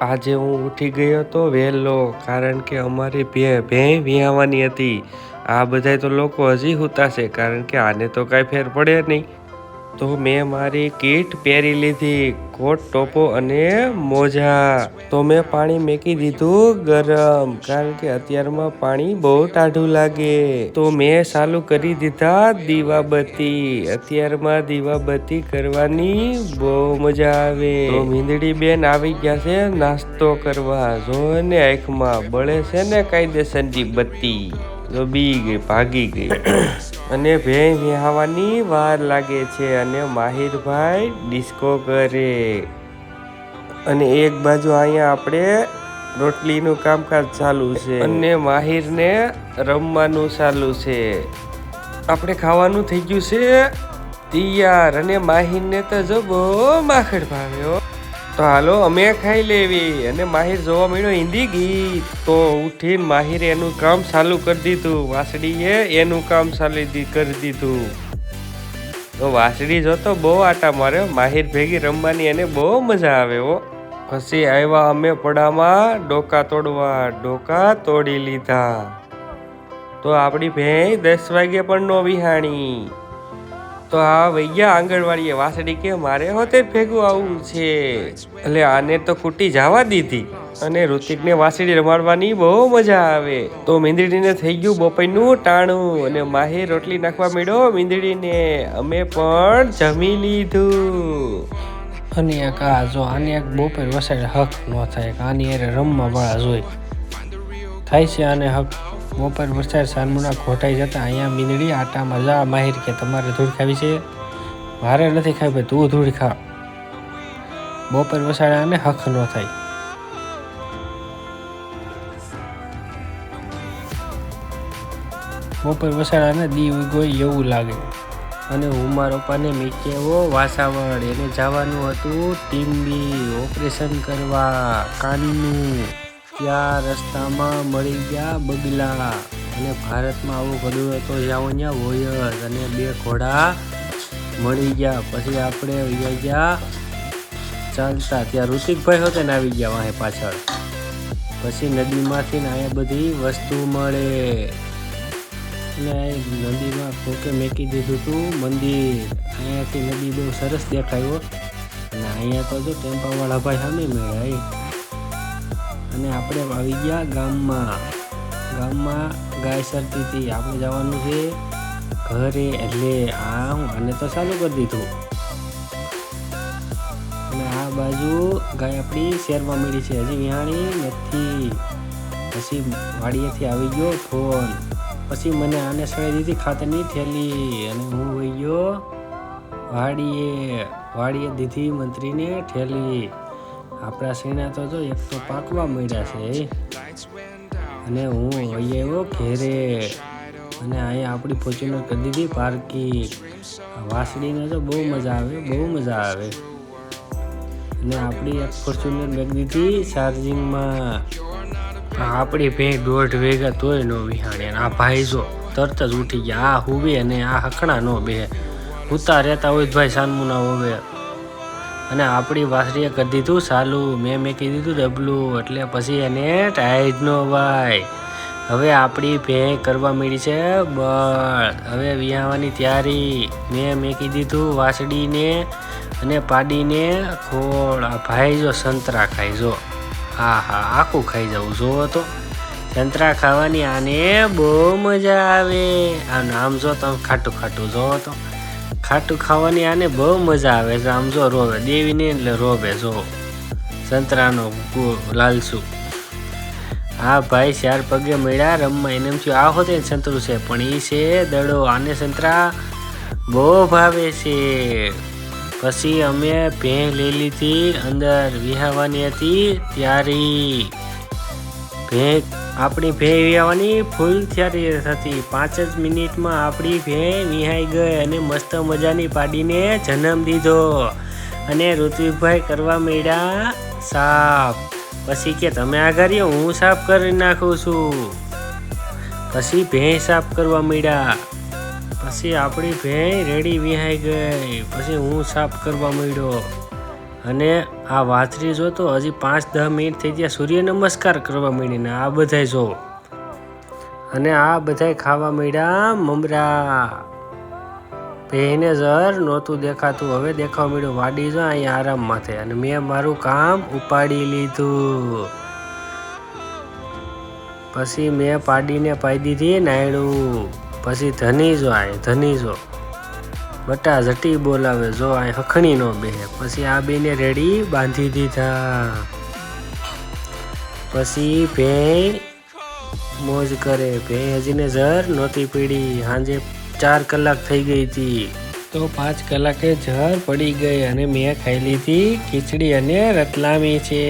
આજે હું ઉઠી ગયો હતો વહેલો, કારણ કે અમારી ભે ભેં વિહાવાની હતી. આ બધાય તો લોકો હજી હુતા છે કારણ કે આને તો કાંઈ ફેર પડે નહીં. તો મેં મારી કીટ પહેરી લીધી કોટ ટોપો અને મોજા. તો મેં પાણી મેકી દીધું ગરમ, કારણ કે અત્યારમાં પાણી બહુ ટાઢું લાગે. તો મેં ચાલુ કરી દીધા દીવાબત્તી. અત્યારમાં દીવાબત્તી કરવાની બહુ મજા આવે. તો મીંદડી બેન આવી ગયા છે નાસ્તો કરવા. જો ને આંખમાં બળે છે ને કાયદેસરની બત્તી. તો બી ગઈ, ભાગી ગઈ. અને ભે વિહાવાની વાર લાગે છે અને માહિરભાઈ ડિસ્કો કરે. અને એક બાજુ અહીંયા આપણે રોટલીનું કામકાજ ચાલુ છે. અને માહિરને રમવાનું ચાલુ છે. આપણે ખાવાનું થઈ ગયું છે. તૈયાર અને માહિરને તો જો બહુ માખડ ભાવે હો. તો હાલો, અમે ખાઈ લેવી. અને માહિર જોવા મળ્યો હિન્દી ગીત. તો ઉઠીને માહિરે એનું કામ ચાલુ કરી દીધું. વાસડીએ એનું કામ ચાલુ કરી દીધું. તો વાસડી જોતો બહુ આટા મારે માહિર ભેગી રમવાની એને બહુ મજા આવે હો. પછી આવ્યા અમે પડામાં ડોકા તોડવા. ડોકા તોડી લીધા. તો આપણી ભેં દસ વાગે પણ નો વિહાણી. તો આ વૈયા આંગણવાડીએ વાસડી કે મારે હોતે ભેગું આવવું છે? એટલે આને તો ખૂટી જવા દીધી. અને ઋતિકને વાસડી રમાડવાની બહુ મજા આવે. તો મીંદડીને થઈ ગયું બપોરનું ટાણું. અને માહી રોટલી નાખવા માંડ્યો મીંદડીને. અમે પણ જમી લીધું. અને એક આ જો આને એક બપોર વસાડે હક ન થાય આની અરે રમવા વાળા જોઈ. થાય છે આને હક. બપોર વસાડ સાનમુના ખોટાઈ જતા અહીંયા મીંદડી આટામાં જા માહિર કે તમારે ધૂળ ખાવી છે? મારે નથી ખાવી ભાઈ તું ધૂળ ખા. બપોર વસાડે આને હક ન થાય. બપોર વસાડાને દી ઉગોય એવું લાગે. અને મારા પપ્પાને મીકેવો વાસાવડ એને જવાનું હતું ટીમ્બી ઓપરેશન કરવા, કાનનું. ત્યાં રસ્તામાં મળી ગયા બગલા. અને ભારતમાં આવું ઘડું તો જાઓ ત્યાં હોય જ. અને બે ઘોડા મળી ગયા. પછી આપણે વયા ગયા ચાલતા. ત્યાં ઋતિકભાઈ હોતે ને આવી ગયા વાહે પાછળ. પછી નદીમાંથી ને અહીંયા બધી વસ્તુ મળે. આ નદીમાં કોકે મેકી દીધું હતું મંદિર. અહીંયાથી નદી બહુ સરસ દેખાયો અને અહીંયા તો જો ટેમ્પાવાળા ભાઈ સામે મેળાય. અને આપણે આવી ગયા ગામમાં. ગામમાં ગાય સરતી હતી. આપણે જવાનું છે ઘરે. એટલે આ હું આને તો ચાલુ કરી દીધું. અને આ બાજુ ગાય આપણી શેરમાં મળી છે. હજી વિહાણી નથી. પછી વાડીએથી આવી ગયો ફોન. પછી મને આને સળી દીધી ખાતરની થેલી. અને હું વહી ગયો વાડીએ. વાડીએ દીધી મંત્રીને ઠેલી આપણા સેના તો જો એક તો પાકવા મળ્યા છે. અને હું અહીંયા એવો ઘેરે. અને અહીંયા આપણી ફોર્ચ્યુનર કરી દીધી પાર્કિંગ વાસડીને તો બહુ મજા આવે, બહુ મજા આવે. અને આપણી એક ફોર્ચ્યુનર મેં દીધી ચાર્જિંગમાં આપણી ભેં દોઢ વેગા તોય નો વિહાણે. આ ભાઈ જો તરત જ ઉઠી ગયા. આ હુવે અને આ હકણા નો બે ઉતા રહેતા હોય ભાઈ સાનમુના હોવે. અને આપણી વાસરીએ કરી દીધું, સાલું મેં મેં કહી દીધું ડબલું, એટલે પછી એને ટાઈડનો ભાઈ હવે આપણી ભેં કરવા માંડી છે બળ. હવે વિહાવાની તૈયારી. મેં મેં કહી દીધું વાસડીને અને પાડીને ખોળ. ભાઈ જો સંતરા ખાઈ જો. હા હા, આખું ખાઈ જવું જોવો તો. સંતરા ખાવાની આને બહુ મજા આવે. આ નામ જો તમે ખાટું ખાટું જોવો તો. ખાટું ખાવાની આને બહુ મજા આવે છે. આમ જો રોવે. દેવીને એટલે રોવે, જો. સંતરાનો લાલસુ હા ભાઈ, ચાર પગે મળ્યા, રમવા. એને એમ થયું, આ હોતે સંતરું છે, પણ એ છે દડો. આને સંતરા બહુ ભાવે છે. પછી અમે ભેં લઈ લીધી, અંદર વિહાવાની હતી, ત્યારે ભેં આપણી ભે વિહાવાની ફૂલ ત્યારે હતી. પાંચ જ મિનિટમાં આપણી ભેં વિહાઈ ગઈ અને મસ્ત મજાની પાડીને જન્મ દીધો. અને ઋત્વિકભાઈ કરવા માંડ્યા સાફ પછી કે, તમે આગળ હું સાફ કરી નાખું છું. પછી ભેં સાફ કરવા માંડ્યા. પછી આપણી ભેં રેડી વિહાઈ ગઈ. પછી હું સાફ કરવા માંડ્યો. અને આ વાથરી જો તો હજી પાંચ દસ મિનિટ થઈ ગયા. સૂર્ય નમસ્કાર કરવા માંડીને આ બધાય જો. અને આ બધાય ખાવા માંડ્યા મમરા. પહેને જર નહોતું દેખાતું, હવે દેખાવા મળ્યું વાડી જો અહીંયા આરામ માથે. અને મેં મારું કામ ઉપાડી લીધું. પછી મેં પાડીને પાઈ દીધી નાયડું. પછી ધની જો આય, ધની જો. બટા જટી બોલાવે, જો આ હખણી નો બે. પછી આ બેને રેડી બાંધી દીધા. પછી ભેં મોજ કરે. ભેં હજીને જર નહોતી પીડી. સાંજે ચાર કલાક થઈ ગઈ હતી. તો પાંચ કલાકે જર પડી ગઈ અને મેં ખાઈ લીધી ખીચડી અને રતલામી છે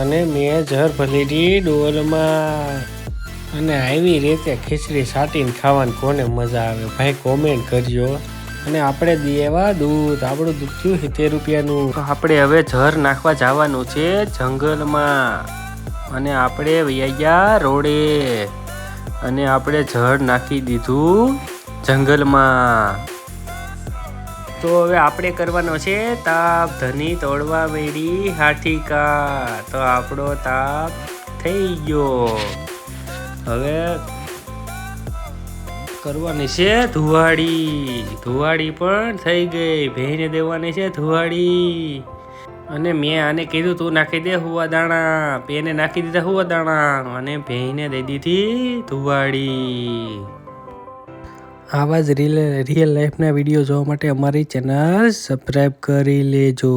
અને મેં જર ભલેલી ડોલમાં. અને આવી રીતે ખીચડી સાટીને ખાવાની કોને મજા આવે? ભાઈ કોમેન્ટ કરજો. અને આપણે દેવા દૂધ. આપણું દૂધ થયું સિત્તેર રૂપિયાનું. આપણે હવે ઝર નાખવા જવાનું છે જંગલમાં. અને આપણે વૈયા રોડે. અને આપણે ઝર નાખી દીધું જંગલમાં. તો હવે આપણે કરવાનો છે તાપ. ધની તોડવા મેળી હાઠીકા તો આપણો તાપ થઈ ગયો. હવે કરવાની છે ધુવાડી. ધુવાડી પણ થઈ ગઈ. ભેને દેવાની છે ધુવાડી. અને મેં આને કીધું, તું નાખી દે હુવા દાણા. પેને નાખી દીધા હુવા દાણા. અને ભેને દઈ દીધી ધુવાડી. આવા જ રિયલ રિયલ લાઈફના વીડિયો જોવા માટે અમારી ચેનલ સબસ્ક્રાઈબ કરી લેજો.